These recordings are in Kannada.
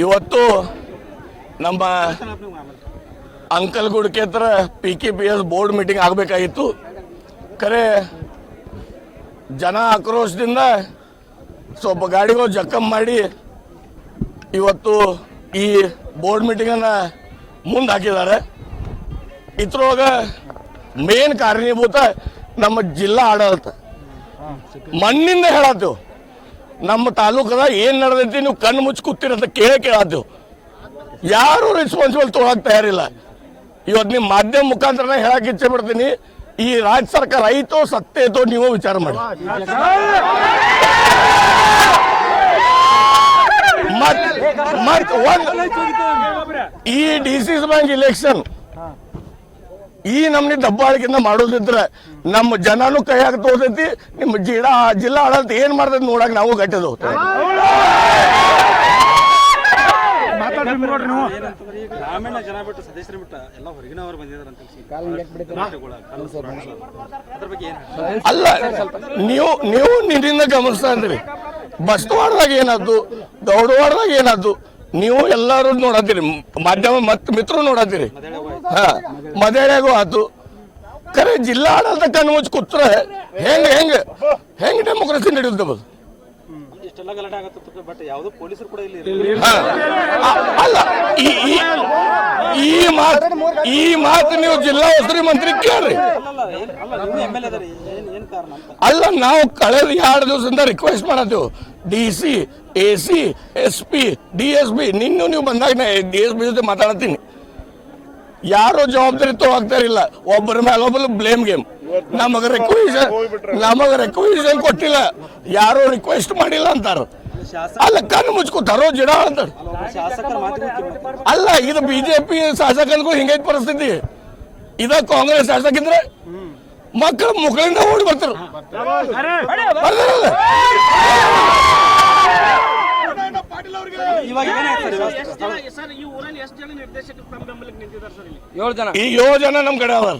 ಇವತ್ತು ನಮ್ಮ ಅಂಕಲ್ ಗುಡ್ಕೆ ಹತ್ರ P K P S board meeting ಆಗಬೇಕಾಗಿತ್ತು. ಖರೆ ಜನ ಆಕ್ರೋಶದಿಂದ ಸ್ವಲ್ಪ ಗಾಡಿಗಳು ಜಕ್ಕಂ ಮಾಡಿ ಇವತ್ತು ಈ ಬೋರ್ಡ್ ಮೀಟಿಂಗನ್ನು ಮುಂದೆ ಹಾಕಿದ್ದಾರೆ ಇದ್ರೊಳಗೆ ಮೇನ್ ಕಾರಣೀಭೂತ ನಮ್ಮ ಜಿಲ್ಲಾ ಆಡಳಿತ. ಮಣ್ಣಿಂದ ಹೇಳತ್ತೇವೆ. ನಮ್ಮ ತಾಲೂಕದ ಏನ್ ನಡೆದೈತಿ ನೀವು ಕಣ್ಣು ಮುಚ್ಚಿ ಕೂತಿರಂತ ಕೇಳೇ ಕೇಳಾದ್ದು. ಯಾರು ರೆಸ್ಪಾನ್ಸಿಬಲ್ ತೊಗೊಳಕ್ ತಯಾರಿಲ್ಲ. ಇವತ್ತು ನಿಮ್ಮ ಮಾಧ್ಯಮ ಮುಖಾಂತರ ಹೇಳಕ್ ಇಚ್ಛೆ ಪಡ್ತೀನಿ, ಈ ರಾಜ್ಯ ಸರ್ಕಾರ ಐತೋ ಸತ್ಯ ಐತೋ ನೀವು ವಿಚಾರ ಮಾಡಿ. ಮತ್ ಮತ್ ಒಂದ್ ಈ ಡಿಸಿಸ್ ಬ್ಯಾಂಕ್ ಇಲೆಕ್ಷನ್ ಈ ನಮ್ನಿ ದಬ್ಬಾಳಿಕೆಯಿಂದ ಮಾಡೋದಿದ್ರೆ ನಮ್ಮ ಜನನು ಕೈ ಹಾಕಿ ತೋರ್ತೈತಿ ನಿಮ್ಮ ಜಿಲ್ಲಾ ಜಿಲ್ಲಾ ಆಡಳಿತ ಏನ್ ಮಾಡ್ತೈತಿ ನೋಡಕ್ ನಾವು ಗಟ್ಟದ ಹೋಗ್ತೇವೆ ಏನಂತಂದ್ರೆ ಈಗ ಗ್ರಾಮೀಣ ಜನ ಬಿಟ್ಟು ಸದಸ್ಯರು ಬಿಟ್ಟು ಎಲ್ಲ ಹೊರಗಿನವರು ಬಂದಿದ್ದಾರೆ ಅಂತ ತಿಳಿಸಿ ಅದ್ರ ಬಗ್ಗೆ ಏನು ಅಲ್ಲ ನೀವು ನೀವು ನಿನ್ನಿಂದ ಗಮನಿಸ್ತಾ ಇದ್ರಿ ಬಸ್ತವಾಡದಾಗ ಏನಾದ್ದು ದೌಡವಾಡದಾಗ ಏನಾದ್ದು ನೀವು ಎಲ್ಲರೂ ನೋಡತ್ತೀರಿ. ಮಾಧ್ಯಮ ಮತ್ತು ಮಿತ್ರರು ನೋಡತ್ತೀರಿ. ಹಾ ಮದೇಳೆಗೂ ಆತು. ಕರೆ ಜಿಲ್ಲಾ ಆಡಳಿತ ಕಣ್ಣು ಮುಚ್ಚಿ ಕೂತ್ರೆ ಹೆಂಗೆ ಹೆಂಗೆ ಹೆಂಗೆ ಡೆಮೋಕ್ರಸಿ ನಡೆಯುತ್ತೆ. ಅಲ್ಲ ಈ ಮಾತು ಈ ಮಾತು ನೀವು ಜಿಲ್ಲಾ ಉಸ್ತುವಾರಿ ಮಂತ್ರಿ ಕೇಳ್ರಿ. ಅಲ್ಲ ನಾವು ಕಳೆದ ಎರಡು ದಿವಸದಿಂದ request ಮಾಡತ್ತೇವೆ. D C, A C, S P, D S P ನಿನ್ನೂ ನೀವು ಬಂದಾಗ ಡಿ ಎಸ್ ಪಿ ಜೊತೆ ಮಾತಾಡ್ತೀನಿ. ಯಾರು ಜವಾಬ್ದಾರಿ ತಗೋಗ್ತಾರಿಲ್ಲ, ಒಬ್ಬರ ಮೇಲೆ ಒಬ್ಬರು ಬ್ಲೇಮ್ ಗೇಮ್ ನಮಗೆ ರಿಕ್ವೆಷನ್ ನಮಗೆ ರಿಕ್ವೆಷನ್ ಕೊಟ್ಟಿಲ್ಲ. ಯಾರು ರಿಕ್ವೆಸ್ಟ್ ಮಾಡಿಲ್ಲ ಅಂತಾರ. ಅಲ್ಲ, ಕಣ್ಣು ಮುಚ್ಕೋತಾರೋ ಜಿಡ ಕಿಮ್ಮತ್ತು. ಅಲ್ಲ, ಇದು ಬಿಜೆಪಿ ಶಾಸಕನಿಗೂ ಹಿಂಗೈತ್ ಪರಿಸ್ಥಿತಿ. ಇದ ಕಾಂಗ್ರೆಸ್ ಶಾಸಕ ಇದ್ರೆ ಮಕ್ಕಳು ಮುಖಳಿಂದ ಓಡಿ ಬರ್ತಾರೆ ಬರ್ತಾರಲ್ಲ? ಇವಾಗ ಏನಾಯ್ತು ಸರ್ ಇವಾಗ ಸ್ಥಳ- ಸರ್ ಈ ಊರಲ್ಲಿ ಎಷ್ಟು ಜನ ಈ ಏಳು ಜನ. ನಮ್ ಕಡೆ ಅದಾರ.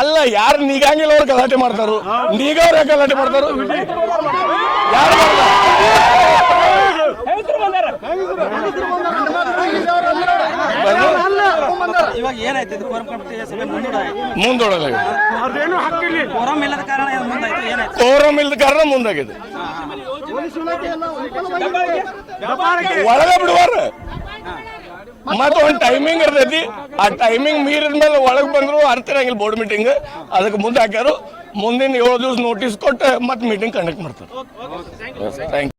ಅಲ್ಲ ಯಾರು ನೀಗಂಗಿಲ್ಲ ಅವ್ರು ಗಲಾಟೆ ಮಾಡ್ತಾರು? ನೀಗವ್ರ ಯಾಕೆ ಗಲಾಟೆ ಮಾಡ್ತಾರು? ಯಾರು? ಇವಾಗ ಏನಾಯ್ತು? ಇದು ಕೋರಂ ಕಮಿಟಿ ಸಭೆ ಮುಂದೂಡ ಮುಂದೊಡಲ್ಲ ಕೋರಂ ಇಲ್ಲದ ಕಾರಣ ಇದು ಮುಂದಾಯ್ತು. ಏನಾಯ್ತು? ಕೋರಂ ಇಲ್ದ ಕಾರಣ ಮುಂದಾಗಿದೆ. ಒಳಗೆ ಬಿಡುವಾರ? ಮತ್ತ ಒಂದ್ ಟೈಮಿಂಗ್ ಇರ್ತೈತಿ. ಆ ಟೈಮಿಂಗ್ ಮೀರಿದ ಮೇಲೆ ಒಳಗ್ ಬಂದ್ರು ಅರ್ಥ ಇರಂಗಿಲ್ಲ ಬೋರ್ಡ್ ಮೀಟಿಂಗ್ ಅದಕ್ಕೆ ಮುಂದೆ ಹಾಕ್ಯಾರು. ಮುಂದಿನ ಏಳು ದಿವಸ ನೋಟಿಸ್ ಕೊಟ್ಟು ಮತ್ತೆ ಮೀಟಿಂಗ್ ಕಂಡಕ್ಟ್ ಮಾಡ್ತಾರೆ. Thank you